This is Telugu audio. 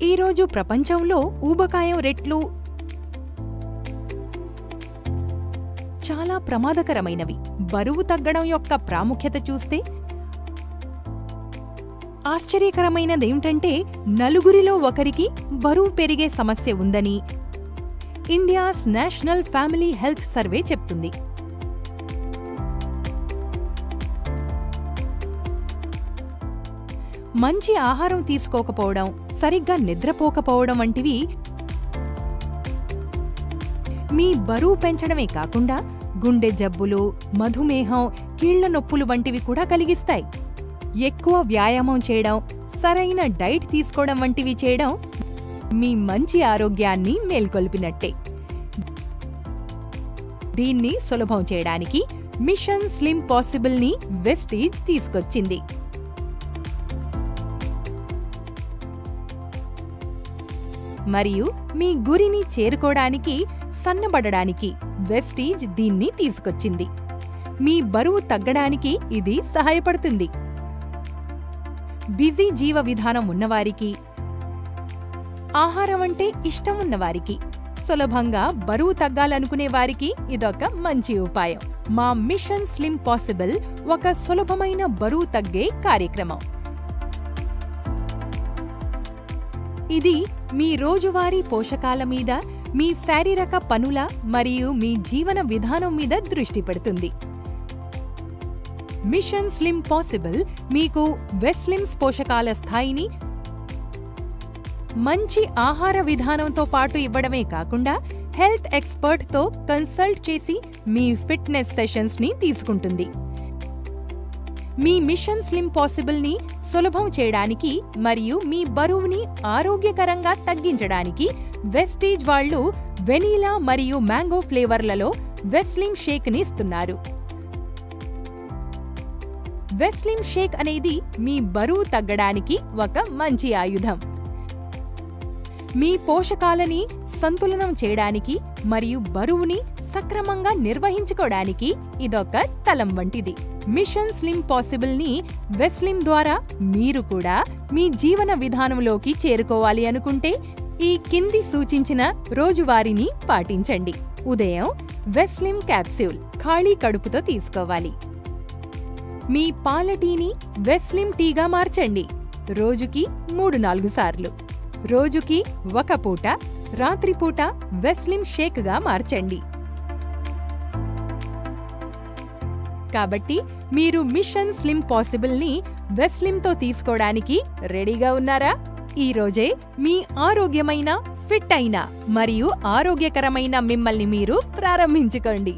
ఈరోజు ప్రపంచంలో ఊబకాయం రెట్లు చాలా ప్రమాదకరమైనవి. బరువు తగ్గడం యొక్క ప్రాముఖ్యత చూస్తే ఆశ్చర్యకరమైనదేమిటంటే నలుగురిలో ఒకరికి బరువు పెరిగే సమస్య ఉందని India's national family health survey చెప్తుంది. మంచి ఆహారం తీసుకోకపోవడం సరిగ్గా నిద్రపోకపోవడం వంటివి మీ బరువు పెంచడమే కాకుండా గుండె జబ్బులు మధుమేహం కీళ్ళ నొప్పులు వంటివి కూడా కలిగిస్తాయి. ఎక్కువ వ్యాయామం చేయడం సరైన డైట్ తీసుకోవడం వంటివి చేయడం మీ మంచి ఆరోగ్యాన్ని మేల్కొల్పినట్టే. దీన్ని సులభం చేయడానికి మిషన్ స్లిమ్ పాసిబుల్ని వెస్టీజ్ తీసుకొచ్చింది. మరియు మీ గురిని చేరుకోవడానికి సన్నబడడానికి వెస్టీజ్ దీన్ని తీసుకొచ్చింది. మీ బరువు తగ్గడానికి ఇది సహాయపడుతుంది. బిజీ జీవ విధానం ఉన్నవారికి ఆహారం అంటే ఇష్టం ఉన్నవారికి సులభంగా బరువు తగ్గాలనుకునే వారికి ఇదొక మంచి ఉపాయం. మా మిషన్ స్లిమ్ పాసిబుల్ ఒక సులభమైన బరువు తగ్గే కార్యక్రమం. ఇది మీ రోజువారీ పోషకాల మీద మీ శారీరక పనుల మరియు మీ జీవన విధానం మీద దృష్టి పెడుతుంది. మిషన్ స్లిమ్ పాసిబుల్ మీకు వెస్లిమ్స్ పోషకాల స్థాయిని మంచి ఆహార విధానంతో పాటు ఇవ్వడమే కాకుండా హెల్త్ ఎక్స్పర్ట్తో కన్సల్ట్ చేసి మీ ఫిట్నెస్ సెషన్స్ని తీసుకుంటుంది. మీ మిషన్ స్లిమ్ పాసిబుల్ని సులభం చేయడానికి మరియు మీ బరువుని ఆరోగ్యకరంగా తగ్గించడానికి వెస్టీజ్ వాళ్ళు వెనీలా మరియు మ్యాంగో ఫ్లేవర్లలో వెస్లిమ్ షేక్ని ఇస్తున్నారు. వెస్లిమ్ షేక్ అనేది మీ బరువు తగ్గడానికి ఒక మంచి ఆయుధం. మీ పోషకాలని సంతులనం చేయడానికి మరియు బరువుని సక్రమంగా నిర్వహించుకోవడానికి ఇదొక తలం వంటిది. మిషన్ స్లిమ్ పాసిబుల్ని వెస్లిమ్ ద్వారా మీరు కూడా మీ జీవన విధానంలోకి చేరుకోవాలి అనుకుంటే ఈ కింది సూచించిన రోజువారీని పాటించండి. ఉదయం వెస్లిమ్ క్యాప్సూల్ ఖాళీ కడుపుతో తీసుకోవాలి. మీ పాల టీని వెస్లిమ్ టీగా మార్చండి. రోజుకి మూడు నాలుగు సార్లు. రోజుకి ఒక పూట రాత్రిపూట వెస్లిమ్ షేక్గా మార్చండి. కాబట్టి మీరు మిషన్ స్లిమ్ పాసిబుల్ని వెస్లిమ్తో తీసుకోవడానికి రెడీగా ఉన్నారా? ఈ రోజే మీ ఆరోగ్యమైన ఫిట్ అయిన మరియు ఆరోగ్యకరమైన మిమ్మల్ని మీరు ప్రారంభించుకోండి.